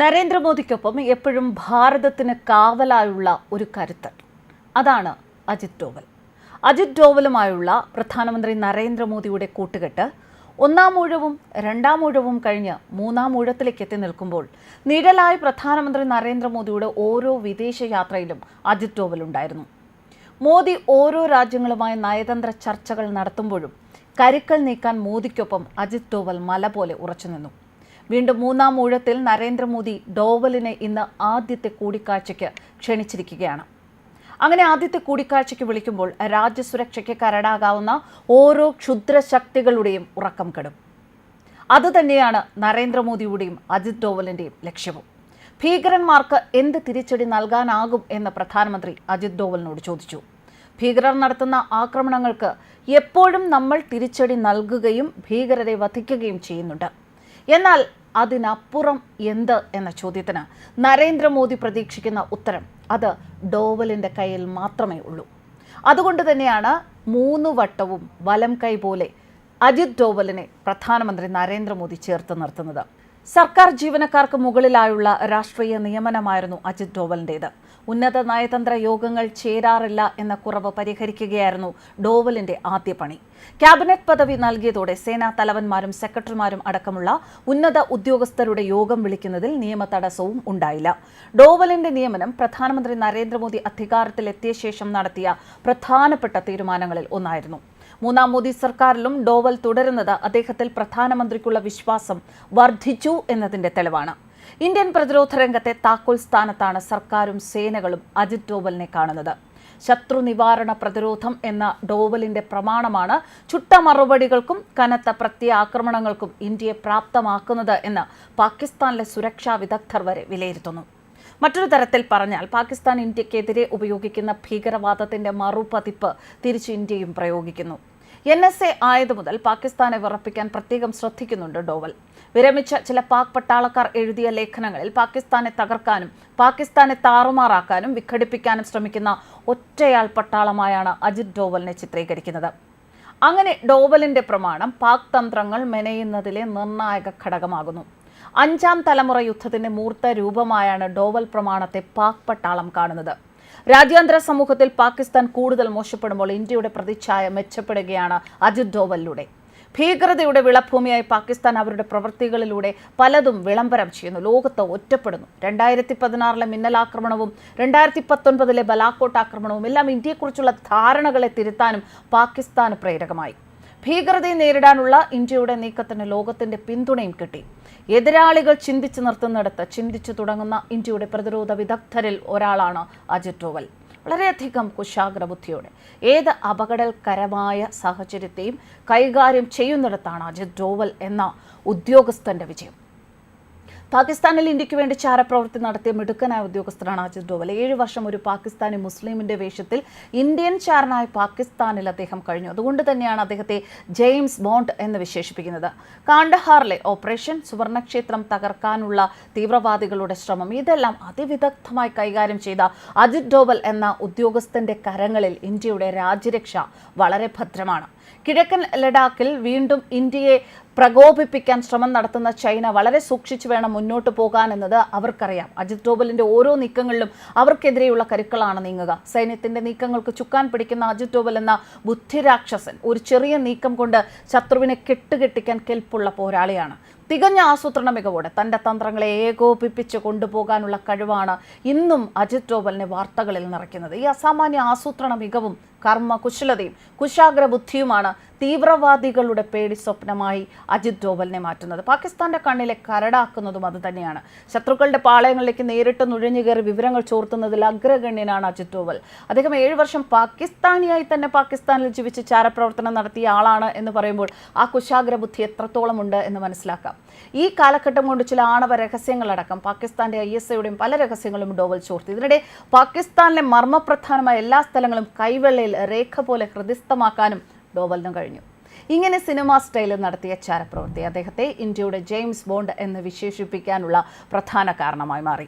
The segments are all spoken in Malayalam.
നരേന്ദ്രമോദിക്കൊപ്പം എപ്പോഴും ഭാരതത്തിന് കാവലായുള്ള ഒരു കരുത്തൻ അതാണ് അജിത് ഡോവൽ. അജിത് ഡോവലുമായുള്ള പ്രധാനമന്ത്രി നരേന്ദ്രമോദിയുടെ കൂട്ടുകെട്ട് ഒന്നാം ഊഴവും രണ്ടാം ഊഴവും കഴിഞ്ഞ് മൂന്നാം ഊഴത്തിലേക്ക് എത്തി നിൽക്കുമ്പോൾ നിഴലായി പ്രധാനമന്ത്രി നരേന്ദ്രമോദിയുടെ ഓരോ വിദേശ യാത്രയിലും അജിത് ഡോവൽ ഉണ്ടായിരുന്നു. മോദി ഓരോ രാജ്യങ്ങളുമായി നയതന്ത്ര ചർച്ചകൾ നടത്തുമ്പോഴും കരുക്കൾ നീക്കാൻ മോദിക്കൊപ്പം അജിത് ഡോവൽ മല പോലെ ഉറച്ചുനിന്നു വീണ്ടും മൂന്നാം ഊഴത്തിൽ നരേന്ദ്രമോദി ഡോവലിനെ ഇന്ന് ആദ്യത്തെ കൂടിക്കാഴ്ചയ്ക്ക് ക്ഷണിച്ചിരിക്കുകയാണ്. അങ്ങനെ ആദ്യത്തെ കൂടിക്കാഴ്ചയ്ക്ക് വിളിക്കുമ്പോൾ രാജ്യസുരക്ഷയ്ക്ക് കരടാകാവുന്ന ഓരോ ക്ഷുദ്രശക്തികളുടെയും ഉറക്കം കെടും. അതുതന്നെയാണ് നരേന്ദ്രമോദിയുടെയും അജിത് ഡോവലിന്റെയും ലക്ഷ്യവും. ഭീകരന്മാർക്ക് എന്ത് തിരിച്ചടി നൽകാനാകും എന്ന് പ്രധാനമന്ത്രി അജിത് ഡോവലിനോട് ചോദിച്ചു. ഭീകരർ നടത്തുന്ന ആക്രമണങ്ങൾക്ക് എപ്പോഴും നമ്മൾ തിരിച്ചടി നൽകുകയും ഭീകരരെ വധിക്കുകയും ചെയ്യുന്നുണ്ട്. എന്നാൽ അതിനപ്പുറം എന്ത് എന്ന ചോദ്യത്തിന് നരേന്ദ്രമോദി പ്രതീക്ഷിക്കുന്ന ഉത്തരം അത് ഡോവലിന്റെ കയ്യിൽ മാത്രമേ ഉള്ളൂ. അതുകൊണ്ട് തന്നെയാണ് മൂന്ന് വട്ടവും വലം കൈ പോലെ അജിത് ഡോവലിനെ പ്രധാനമന്ത്രി നരേന്ദ്രമോദി ചേർത്ത് നിർത്തുന്നത്. സർക്കാർ ജീവനക്കാർക്ക് മുകളിലായുള്ള രാഷ്ട്രീയ നിയമനമായിരുന്നു അജിത് ഡോവലിന്റേത് ഉന്നത നയതന്ത്ര യോഗങ്ങൾ ചേരാറില്ല എന്ന കുറവ് പരിഹരിക്കുകയായിരുന്നു ഡോവലിന്റെ ആദ്യ പണി. ക്യാബിനറ്റ് പദവി നൽകിയതോടെ സേനാ തലവന്മാരും സെക്രട്ടറിമാരും അടക്കമുള്ള ഉന്നത ഉദ്യോഗസ്ഥരുടെ യോഗം വിളിക്കുന്നതിൽ നിയമ തടസ്സവും ഉണ്ടായില്ല. ഡോവലിന്റെ നിയമനം പ്രധാനമന്ത്രി നരേന്ദ്രമോദി അധികാരത്തിലെത്തിയ ശേഷം നടത്തിയ പ്രധാനപ്പെട്ട തീരുമാനങ്ങളിൽ ഒന്നായിരുന്നു. മൂന്നാം മോദി സർക്കാരിലും ഡോവൽ തുടരുന്നത് അദ്ദേഹത്തിൽ പ്രധാനമന്ത്രിക്കുള്ള വിശ്വാസം വർദ്ധിച്ചു എന്നതിന്റെ തെളിവാണ്. ഇന്ത്യൻ പ്രതിരോധ രംഗത്തെ താക്കോൽ സ്ഥാനത്താണ് സർക്കാരും സേനകളും അജിത് ഡോവലിനെ കാണുന്നത്. ശത്രു നിവാരണ പ്രതിരോധം എന്ന ഡോവലിന്റെ പ്രമാണമാണ് ചുട്ട മറുപടികൾക്കും കനത്ത പ്രത്യാക്രമണങ്ങൾക്കും ഇന്ത്യയെ പ്രാപ്തമാക്കുന്നത് എന്ന് പാകിസ്ഥാനിലെ സുരക്ഷാ വിദഗ്ധർ വരെ വിലയിരുത്തുന്നു. മറ്റൊരു തരത്തിൽ പറഞ്ഞാൽ പാകിസ്ഥാൻ ഇന്ത്യക്കെതിരെ ഉപയോഗിക്കുന്ന ഭീകരവാദത്തിന്റെ മറുപതിപ്പ് തിരിച്ച് ഇന്ത്യയും പ്രയോഗിക്കുന്നു. എൻ എസ് എ ആയതു മുതൽ പാകിസ്ഥാനെ വിറപ്പിക്കാൻ പ്രത്യേകം ശ്രദ്ധിക്കുന്നുണ്ട് ഡോവൽ. വിരമിച്ച ചില പാക് പട്ടാളക്കാർ എഴുതിയ ലേഖനങ്ങളിൽ പാകിസ്ഥാനെ തകർക്കാനും പാകിസ്ഥാനെ താറുമാറാക്കാനും വിഘടിപ്പിക്കാനും ശ്രമിക്കുന്ന ഒറ്റയാൾ പട്ടാളമായാണ് അജിത് ഡോവലിനെ ചിത്രീകരിക്കുന്നത്. അങ്ങനെ ഡോവലിന്റെ പ്രമാണം പാക് തന്ത്രങ്ങൾ മെനയുന്നതിലെ നിർണായക ഘടകമാകുന്നു. അഞ്ചാം തലമുറ യുദ്ധത്തിന്റെ മൂർത്ത രൂപമായാണ് ഡോവൽ പ്രമാണത്തെ പാക് പട്ടാളം കാണുന്നത്. രാജ്യാന്തര സമൂഹത്തിൽ പാകിസ്ഥാൻ കൂടുതൽ മോശപ്പെടുമ്പോൾ ഇന്ത്യയുടെ പ്രതിച്ഛായ മെച്ചപ്പെടുകയാണ് അജിത് ഡോവലിലൂടെ. ഭീകരതയുടെ വിളഭൂമിയായി പാകിസ്ഥാൻ അവരുടെ പ്രവൃത്തികളിലൂടെ പലതും വിളംബരം ചെയ്യുന്നു. ലോകത്ത് ഒറ്റപ്പെടുന്നു. രണ്ടായിരത്തി പതിനാറിലെ മിന്നലാക്രമണവും രണ്ടായിരത്തി പത്തൊൻപതിലെ ബലാക്കോട്ട് ആക്രമണവും എല്ലാം ഇന്ത്യയെക്കുറിച്ചുള്ള ധാരണകളെ തിരുത്താനും പാകിസ്ഥാന് പ്രേരകമായി. ഭീകരതയെ നേരിടാനുള്ള ഇന്ത്യയുടെ നീക്കത്തിന് ലോകത്തിന്റെ പിന്തുണയും കിട്ടി. എതിരാളികൾ ചിന്തിച്ചു നിർത്തുന്നിടത്ത് ചിന്തിച്ചു തുടങ്ങുന്ന ഇന്ത്യയുടെ പ്രതിരോധ വിദഗ്ധരിൽ ഒരാളാണ് അജിത് ഡോവൽ. വളരെയധികം കുശാഗ്രബുദ്ധിയോടെ ഏത് അപകടകരമായ സാഹചര്യത്തെയും കൈകാര്യം ചെയ്യുന്നിടത്താണ് അജിത് ഡോവൽ എന്ന ഉദ്യോഗസ്ഥന്റെ വിജയം. പാകിസ്ഥാനിൽ ഇന്ത്യയ്ക്ക് വേണ്ടി ചാരപ്രവൃത്തി നടത്തിയ മിടുക്കനായ ഉദ്യോഗസ്ഥനാണ് അജിത് ഡോവൽ. ഏഴ് വർഷം ഒരു പാകിസ്ഥാനി മുസ്ലിമിന്റെ വേഷത്തിൽ ഇന്ത്യൻ ചാരനായ പാകിസ്ഥാനിൽ അദ്ദേഹം കഴിഞ്ഞു. അതുകൊണ്ട് തന്നെയാണ് അദ്ദേഹത്തെ ജെയിംസ് ബോണ്ട് എന്ന് വിശേഷിപ്പിക്കുന്നത്. കാണ്ഡഹാറിലെ ഓപ്പറേഷൻ സുവർണക്ഷേത്രം തകർക്കാനുള്ള തീവ്രവാദികളുടെ ശ്രമം. ഇതെല്ലാം അതിവിദഗ്ധമായി കൈകാര്യം ചെയ്ത അജിത് ഡോവൽ എന്ന ഉദ്യോഗസ്ഥന്റെ കരങ്ങളിൽ ഇന്ത്യയുടെ രാജ്യരക്ഷ വളരെ ഭദ്രമാണ്. കിഴക്കൻ ലഡാക്കിൽ വീണ്ടും ഇന്ത്യയെ പ്രകോപിപ്പിക്കാൻ ശ്രമം നടത്തുന്ന ചൈന വളരെ സൂക്ഷിച്ചു വേണം മുന്നോട്ട് പോകാൻ എന്നത് അവർക്കറിയാം. അജിത് ഡോബലിന്റെ ഓരോ നീക്കങ്ങളിലും അവർക്കെതിരെയുള്ള കരുക്കളാണ് നീങ്ങുക. സൈന്യത്തിന്റെ നീക്കങ്ങൾക്ക് ചുക്കാൻ പിടിക്കുന്ന അജിത് ഡോബൽ എന്ന ബുദ്ധിരാക്ഷസൻ ഒരു ചെറിയ നീക്കം കൊണ്ട് ശത്രുവിനെ കെട്ടുകെട്ടിക്കാൻ കെൽപ്പുള്ള പോരാളിയാണ്. തികഞ്ഞ ആസൂത്രണ മികവോടെ തന്റെ തന്ത്രങ്ങളെ ഏകോപിപ്പിച്ച് കൊണ്ടുപോകാനുള്ള കഴിവാണ് ഇന്നും അജിത് ഡോവലിനെ വാർത്തകളിൽ നിറയ്ക്കുന്നത്. ഈ അസാമാന്യ ആസൂത്രണ മികവും കർമ്മ കുശലതയും കുശാഗ്ര ബുദ്ധിയുമാണ് തീവ്രവാദികളുടെ പേടി സ്വപ്നമായി അജിത് ഡോവലിനെ മാറ്റുന്നത്. പാകിസ്ഥാന്റെ കണ്ണിലെ കരടാക്കുന്നതും അത് തന്നെയാണ്. ശത്രുക്കളുടെ പാളയങ്ങളിലേക്ക് നേരിട്ട് നുഴഞ്ഞു കയറി വിവരങ്ങൾ ചോർത്തുന്നതിൽ അഗ്രഗണ്യനാണ് അജിത് ഡോവൽ. അദ്ദേഹം ഏഴ് വർഷം പാകിസ്ഥാനിയായി തന്നെ പാകിസ്ഥാനിൽ ജീവിച്ച് ചാരപ്രവർത്തനം നടത്തിയ ആളാണ് എന്ന് പറയുമ്പോൾ ആ കുശാഗ്ര ബുദ്ധി എത്രത്തോളം ഉണ്ട് എന്ന് മനസ്സിലാക്കാം. ഈ കാലഘട്ടം കൊണ്ട് ചില ആണവ രഹസ്യങ്ങളടക്കം പാകിസ്ഥാന്റെ ഐ എസ് ഐയുടെയും പല രഹസ്യങ്ങളും ഡോവൽ ചോർത്തി. ഇതിനിടെ പാകിസ്ഥാനിലെ മർമ്മപ്രധാനമായ എല്ലാ സ്ഥലങ്ങളും കൈവെള്ളയിൽ രേഖ പോലെ ഹൃദിസ്ഥമാക്കാനും ഡോവലിന് കഴിഞ്ഞു. ഇങ്ങനെ സിനിമാ സ്റ്റൈലിൽ നടത്തിയ ചാരപ്രവൃത്തി അദ്ദേഹത്തെ ഇന്ത്യയുടെ ജെയിംസ് ബോണ്ട് എന്ന് വിശേഷിപ്പിക്കാനുള്ള പ്രധാന കാരണമായി മാറി.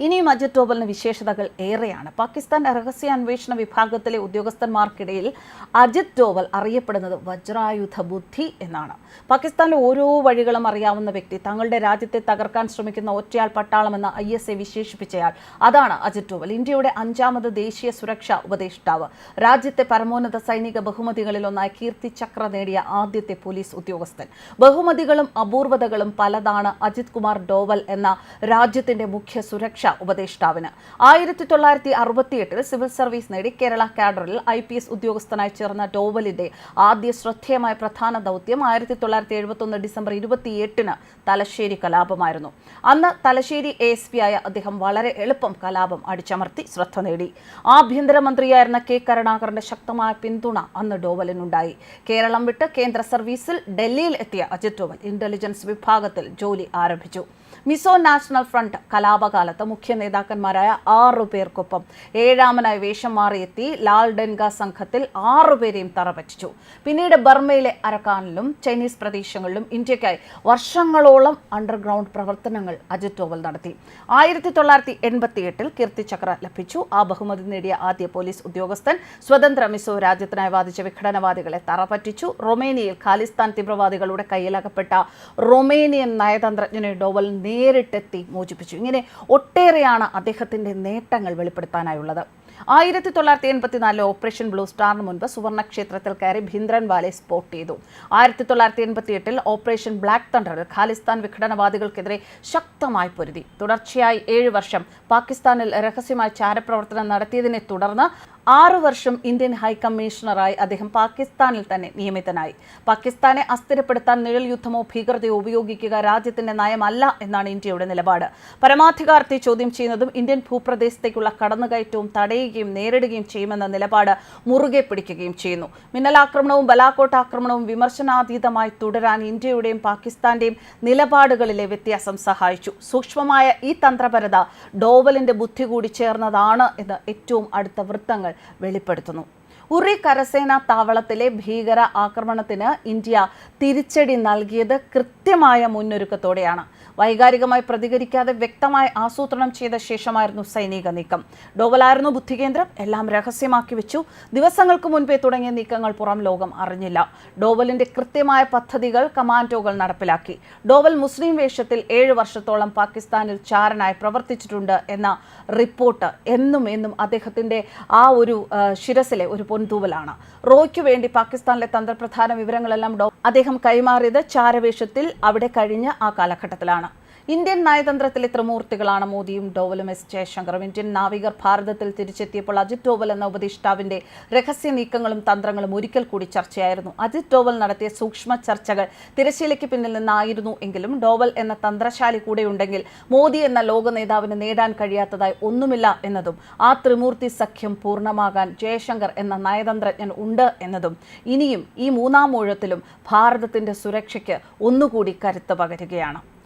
ഇനിയും അജിത് ഡോവലിന് വിശേഷതകൾ ഏറെയാണ്. പാകിസ്ഥാൻ രഹസ്യ അന്വേഷണ വിഭാഗത്തിലെ ഉദ്യോഗസ്ഥന്മാർക്കിടയിൽ അജിത് ഡോവൽ അറിയപ്പെടുന്നത് വജ്രായുധ ബുദ്ധി എന്നാണ്. പാകിസ്ഥാനിലെ ഓരോ വഴികളും അറിയാവുന്ന വ്യക്തി തങ്ങളുടെ രാജ്യത്തെ തകർക്കാൻ ശ്രമിക്കുന്ന ഒറ്റയാൾ പട്ടാളമെന്ന് ഐ എസ് എ വിശേഷിപ്പിച്ചയാൾ. അതാണ് അജിത് ഡോവൽ ഇന്ത്യയുടെ അഞ്ചാമത് ദേശീയ സുരക്ഷാ ഉപദേഷ്ടാവ്. രാജ്യത്തെ പരമോന്നത സൈനിക ബഹുമതികളിലൊന്നായ കീർത്തി ചക്ര നേടിയ ആദ്യത്തെ പോലീസ് ഉദ്യോഗസ്ഥൻ. ബഹുമതികളും അപൂർവതകളും പലതാണ് അജിത് കുമാർ ഡോവൽ എന്ന രാജ്യത്തിന്റെ മുഖ്യ സുരക്ഷാ ഉപദേഷ്ടാവിന്. ആയിരത്തി തൊള്ളായിരത്തി അറുപത്തിയെട്ടിൽ സിവിൽ സർവീസ് നേടി കേരള കാഡറിൽ ഐ പി എസ് ഉദ്യോഗസ്ഥനായി ചേർന്ന ഡോവലിന്റെ ആദ്യ ശ്രദ്ധേയമായ പ്രധാന ദൗത്യം ആയിരത്തി തൊള്ളായിരത്തി എഴുപത്തൊന്ന് ഡിസംബർ ഇരുപത്തിയെട്ടിന് തലശ്ശേരി കലാപമായിരുന്നു. അന്ന് തലശ്ശേരി എ എസ് പി ആയ അദ്ദേഹം വളരെ എളുപ്പം കലാപം അടിച്ചമർത്തി ശ്രദ്ധ നേടി. ആഭ്യന്തരമന്ത്രിയായിരുന്ന കെ കരുണാകരന്റെ ശക്തമായ പിന്തുണ അന്ന് ഡോവലിനുണ്ടായി കേരളം വിട്ട് കേന്ദ്ര സർവീസിൽ ഡൽഹിയിൽ എത്തിയ അജിത് ഡോവൽ ഇന്റലിജൻസ് വിഭാഗത്തിൽ ജോലി ആരംഭിച്ചു. മിസോ നാഷണൽ ഫ്രണ്ട് കലാപകാലത്ത് മുഖ്യ നേതാക്കന്മാരായ ആറു പേർക്കൊപ്പം ഏഴാമനായി വേഷം മാറിയെത്തി ലാൽ ഡെൻഗ സംഘത്തിൽ ആറുപേരെയും തറപറ്റിച്ചു. പിന്നീട് ബർമയിലെ അരക്കാനിലും ചൈനീസ് പ്രദേശങ്ങളിലും ഇന്ത്യക്കായി വർഷങ്ങളോളം അണ്ടർഗ്രൗണ്ട് പ്രവർത്തനങ്ങൾ അജിത് ഡോവൽ നടത്തി. ആയിരത്തി തൊള്ളായിരത്തി എൺപത്തി എട്ടിൽ കീർത്തി ചക്ര ലഭിച്ചു. ആ ബഹുമതി നേടിയ ആദ്യ പോലീസ് ഉദ്യോഗസ്ഥൻ സ്വതന്ത്ര മിസോ രാജ്യത്തിനായി വാദിച്ച വിഘടനവാദികളെ തറപറ്റിച്ചു. റൊമേനിയയിൽ ഖാലിസ്ഥാൻ തീവ്രവാദികളുടെ കയ്യിലകപ്പെട്ട റൊമേനിയൻ നയതന്ത്രജ്ഞനെ ഡോവൽ നേരിട്ടെത്തി മോചിപ്പിച്ചു. ഇങ്ങനെ ഒട്ടേറെയാണ് അദ്ദേഹത്തിന്റെ നേട്ടങ്ങൾ വെളിപ്പെടുത്താനായുള്ളത്. ആയിരത്തി തൊള്ളായിരത്തി എൺപത്തിനാലിലെ ഓപ്പറേഷൻ ബ്ലൂ സ്റ്റാറിന് മുൻപ് സുവർണക്ഷേത്രത്തിൽ കയറി ഭിന്ദ്രൻവാലെ സ്പോട്ട് ചെയ്തു. ആയിരത്തി തൊള്ളായിരത്തി എൺപത്തി എട്ടിൽ ഓപ്പറേഷൻ ബ്ലാക്ക് തണ്ടറിൽ ഖാലിസ്ഥാൻ വിഘടനവാദികൾക്കെതിരെ ശക്തമായി പൊരുതി. തുടർച്ചയായി ഏഴ് വർഷം പാകിസ്ഥാനിൽ രഹസ്യമായി ചാരപ്രവർത്തനം നടത്തിയതിനെ തുടർന്ന് ആറു വർഷം ഇന്ത്യൻ ഹൈക്കമ്മീഷണറായി അദ്ദേഹം പാകിസ്ഥാനിൽ തന്നെ നിയമിതനായി. പാകിസ്ഥാനെ അസ്ഥിരപ്പെടുത്താൻ നിഴൽ യുദ്ധമോ ഭീകരതയോ ഉപയോഗിക്കുക രാജ്യത്തിന്റെ നയമല്ല എന്നാണ് ഇന്ത്യയുടെ നിലപാട്. പരമാധികാരത്തെ ചോദ്യം ചെയ്യുന്നതും ഇന്ത്യൻ ഭൂപ്രദേശത്തേക്കുള്ള കടന്നുകയറ്റവും തടയുകയും നേരിടുകയും ചെയ്യുമെന്ന നിലപാട് മുറുകെ പിടിക്കുകയും ചെയ്യുന്നു. മിന്നലാക്രമണവും ബലാക്കോട്ട് ആക്രമണവും വിമർശനാതീതമായി തുടരാൻ ഇന്ത്യയുടെയും പാകിസ്ഥാന്റെയും നിലപാടുകളിലെ വ്യത്യാസം സഹായിച്ചു. സൂക്ഷ്മമായ ഈ തന്ത്രപരത ഡോവലിന്റെ ബുദ്ധി കൂടി ചേർന്നതാണ് എന്ന് ഏറ്റവും അടുത്ത വൃത്തങ്ങൾ വെളിപ്പെടുത്തുന്നു ഉറി കരസേനാ താവളത്തിലെ ഭീകര ആക്രമണത്തിന് ഇന്ത്യ തിരിച്ചടി നൽകിയത് കൃത്യമായ മുന്നൊരുക്കത്തോടെയാണ്. വൈകാരികമായി പ്രതികരിക്കാതെ വ്യക്തമായി ആസൂത്രണം ചെയ്ത ശേഷമായിരുന്നു സൈനിക നീക്കം. ഡോവലായിരുന്നു ബുദ്ധികേന്ദ്രം. എല്ലാം രഹസ്യമാക്കി വെച്ചു. ദിവസങ്ങൾക്ക് മുൻപേ തുടങ്ങിയ നീക്കങ്ങൾ പുറം ലോകം അറിഞ്ഞില്ല. ഡോവലിന്റെ കൃത്യമായ പദ്ധതികൾ കമാൻഡോകൾ നടപ്പിലാക്കി. ഡോവൽ മുസ്ലിം വേഷത്തിൽ ഏഴ് വർഷത്തോളം പാകിസ്ഥാനിൽ ചാരനായി പ്രവർത്തിച്ചിട്ടുണ്ട് എന്ന റിപ്പോർട്ട് എന്നും എന്നും അദ്ദേഹത്തിന്റെ ആ ഒരു ശിരസിലെ ഒരു പൊൻതൂവലാണ്. റോയ്ക്ക് വേണ്ടി പാകിസ്ഥാനിലെ തന്ത്രപ്രധാന വിവരങ്ങളെല്ലാം അദ്ദേഹം കൈമാറിയത് ചാരവേഷത്തിൽ അവിടെ കഴിഞ്ഞ ആ കാലഘട്ടത്തിലാണ്. ഇന്ത്യൻ നയതന്ത്രത്തിലെ ത്രിമൂർത്തികളാണ് മോദിയും ഡോവലും എസ് ജയശങ്കറും. ഇന്ത്യൻ നാവികർ ഭാരതത്തിൽ തിരിച്ചെത്തിയപ്പോൾ അജിത് ഡോവൽ എന്ന ഉപദേഷ്ടാവിന്റെ രഹസ്യ നീക്കങ്ങളും തന്ത്രങ്ങളും ഒരിക്കൽ കൂടി ചർച്ചയായിരുന്നു. അജിത് ഡോവൽ നടത്തിയ സൂക്ഷ്മ ചർച്ചകൾ തിരശ്ശീലയ്ക്ക് പിന്നിൽ നിന്നായിരുന്നു എങ്കിലും ഡോവൽ എന്ന തന്ത്രശാലി കൂടെയുണ്ടെങ്കിൽ മോദി എന്ന ലോക നേതാവിന് നേടാൻ കഴിയാത്തതായി ഒന്നുമില്ല എന്നതും ആ ത്രിമൂർത്തി സഖ്യം പൂർണമാകാൻ ജയശങ്കർ എന്ന നയതന്ത്രജ്ഞൻ ഉണ്ട് എന്നതും ഇനിയും ഈ മൂന്നാം ഊഴത്തിലും ഭാരതത്തിന്റെ സുരക്ഷയ്ക്ക് ഒന്നുകൂടി കരുത്ത് പകരുകയാണ്.